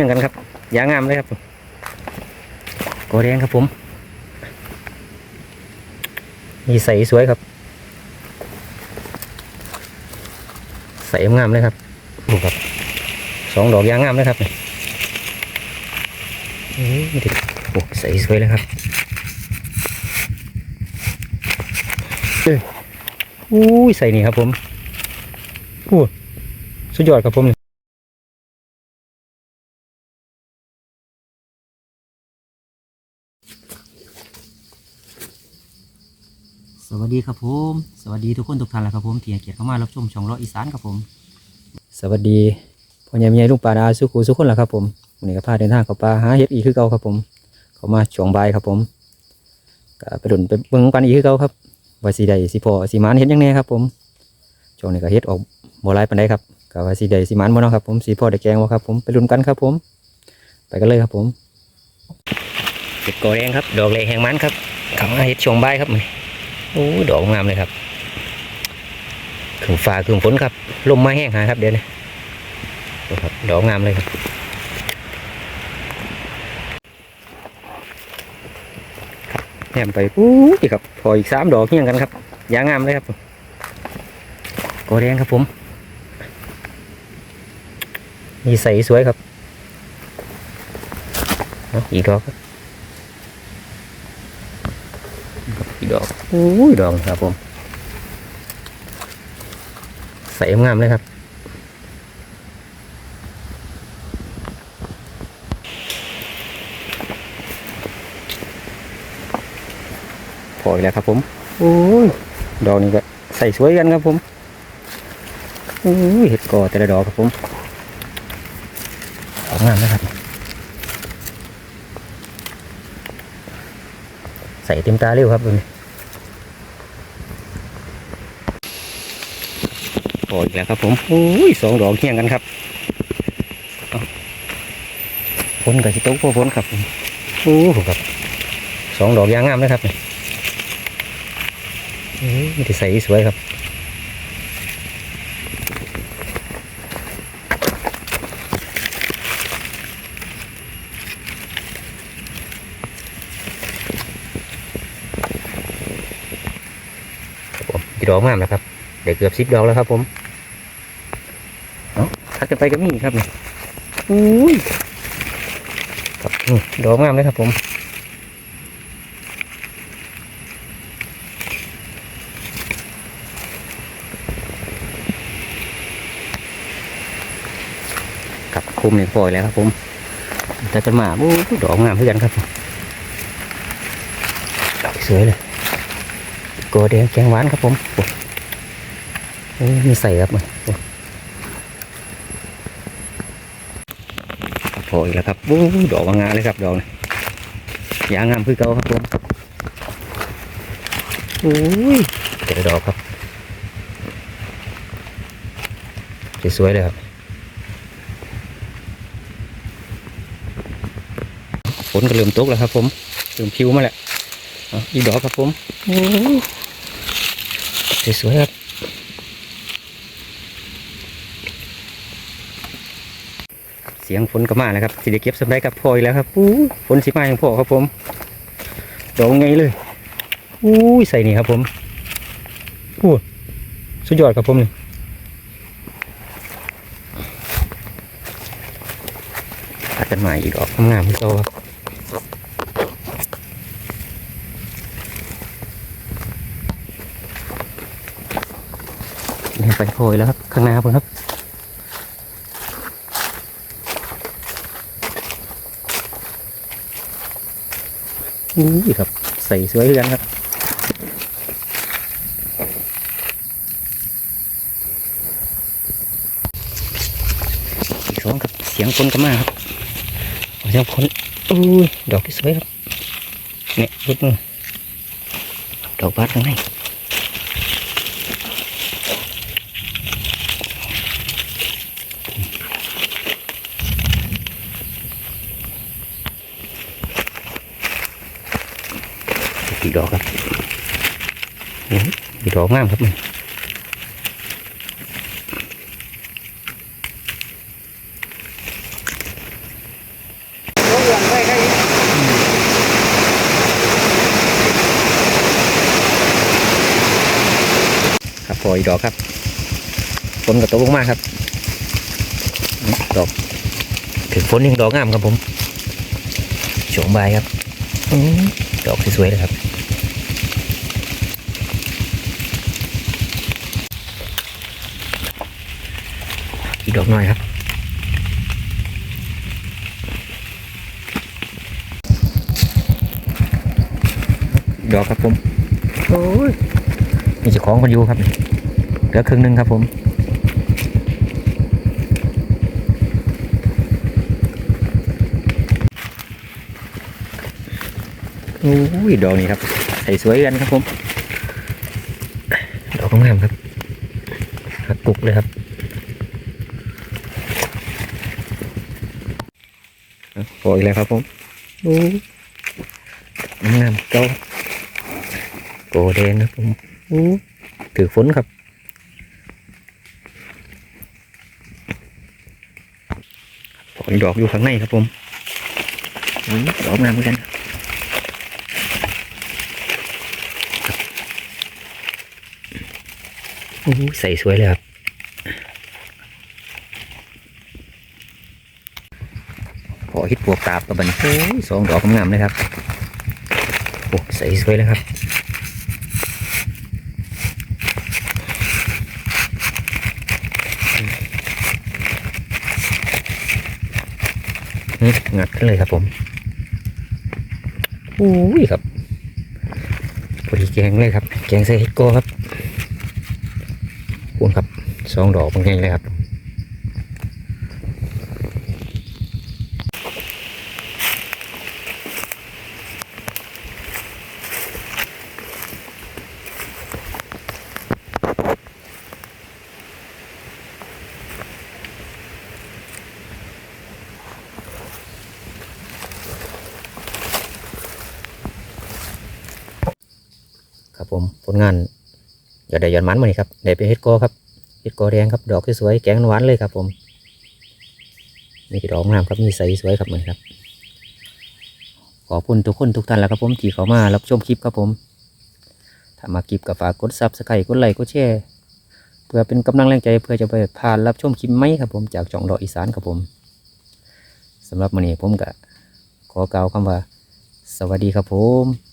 มือนกันครับยางงามเลยครับกอแดงครับผมมีใสสวยครับ ใสงามเลยครับดูครับสองดอกยางงามเลยครับนี่อื้อนี่ดิโอ้ใสสวยเลยครับเอ้ยอุ้ใส่นี่ครับผมโอ้สุดยอดครับผม สวัสดีครับผม สวัสดีทุกคนทุกท่านแหละครับผมที่ให้เกียรติเข้ามารับชมช่องเลาะอีสานครับผม สวัสดีพ่อใหญ่แม่ใหญ่ลุงป่าดาสุขูสุขคนละครับผมวันนี้ก็พาเดินทางเข้าป่าหาเห็ดอีกคือเก่าครับผม เข้ามาช่วงบ่ายครับผมก็ไปดุนไปเบิ่งกันอีกคือเก่าครับว่าสีใดสีพอสีมานเห็ดยังไงครับผมช่วงนี้ก็เห็ดออกบ่หลายปานใดครับก็ว่าสีใดสีมานบ่เนาะครับผมสีพอได้แกงบ่ครับผมไปดุนกันครับผม ไปกันเลยครับผมเห็ดกอแดงครับ ดอกเล็กแหงมันครับเข้ามาเห็ดช่วงบ่ายครับมื้อนี้ โอ้ดอกงามเลยครับขึ้นฟ้าขึ้นฝนครับ ลมมาแห้งหาครับเดี๋ยวนี้ครับดอกงามเลยครับแหมไปอู้ยครับ พออีกสามดอกเฮี้ยงกันครับยางงามเลยครับกอแดงครับผมมีใสสวยครับอาอีกดอกครับ อีก ดอกโอ้ยดอกครับผม ใส่งามเลยครับพออีกแล้วครับผมโอ้ยดอกนี้ก็ใส่สวยกันครับผมโอ้ยเห็ดกอแต่ละดอกครับผมดอกงามนะครับ ใส่เต็มตาเร็วครับตัวนี้ พออีกแล้วครับ ผมโอ้ยสองดอกเคียงกันครับฝนกับสิตกพอฝนครับโอ้โหครับสองดอกยางงามเลยครับนี่โอ้ยมแต่ได้ใส่สวยครับครับผมจีดอกงามแล้วครับเดี๋ยวเกือบสิบดอกแล้วครับผม กกันไปก็มีครับนี่อุ้ยครับนี่ดอกงามเลยครับผมกับคุมนี่ปล่อยแล้วครับผมแต่กันมาโอ้ยดอกงามเพื่อกันครับดอกสวยเลยกอแดงแกงหวานครับผมโอ้โอ้มีใส่ครับมันโอ้ พออีกแล้วครับโอ้ดอกบางาเลยครับดอกนี่ยางงามพื่อเก่าครับผมโอ้ยเจอดอกครับสวยๆเลยครับฝนก็เริ่มตกแล้วครับ ผมเริ่มคิวมาแล้วอีกดอกครับผมโอ้ยสวยๆครับ สียงฝนก็มาแล้วครับสิได้เก็บสำได้กับพออีกแล้วครับอู้ฝนสิมาอย่างพอครับผมดอกไงเลยอู้ยใส่นี่ครับผมอู้สุดยอดครับผมนี่ตัดกันใหม่อีกดอกงามๆที่โตครับนี่ไปโผล่แล้วครับข้างหน้าผมครับ นี่ครับ ใส่สวยด้วยกันครับสองครับเสียงคนก็มาครับเสียงคนอุ้ยดอกที่สวยครับเนี่ยรุดมือดอกบานข้างใน อีดอกครับอีดอกงามครับมันครับพออีดอกครับฝนก็ตกลงมากครับ ดอกถึงฝนยังดอกงามครับผมโชมใบครับดอกสวยๆเลยครับ อีกดอกหน่อยครับดอกครับผมโอ้ยมีเจ้าของคนอยู่ครับนี่เหลือครึ่งหนึ่งครับผมโอ้ยดอกนี้ครับใส่สวยกันครับผมดอกงามครับหักกุกเลยครับ อะโอ้ยแล้วครับผมโอ้ยงามเจ้าโกแดงนะผมโอ้ถือฝนครับผลดอกอยู่ข้างในครับผมอืมดอกงามเหมือนกันโอ้ใส่สวยเลยครับ พอฮิตปวกตาบกับบันโอ้ยสองดอกงามเลยครับโอ้ใส่สวยเลยครับงัดขึ้นเลยครับผมโอ้ยครับพอดีแกงเลยครับ แกงใส่เห็ดโก้ครับคุณครับสองดอกเป็นไงเลยครับ ผมผลงานอย่าได้ย่อนมันมานี่ครับได้ไปเฮ็ดโกครับเฮ็ดโกแดงครับดอกสวยๆแกงหวานเลยครับผมมีดอกงามครับมีใสสวยครับเหมือนครับ ขอบคุณทุกคนทุกท่านแล้วครับผมที่เข้ามารับชมคลิปครับผม ถ้ามาคลิปก็ฝากกดซับสไครต์กดไลค์กดแชร์เพื่อเป็นกำลังแรงใจเพื่อจะไปผ่านรับชมคลิปไหมครับผมจากจ่องดอกอีสานครับผมสำหรับมื้อนี้ผมก็ขอกล่าวคำว่า สวัสดีครับผม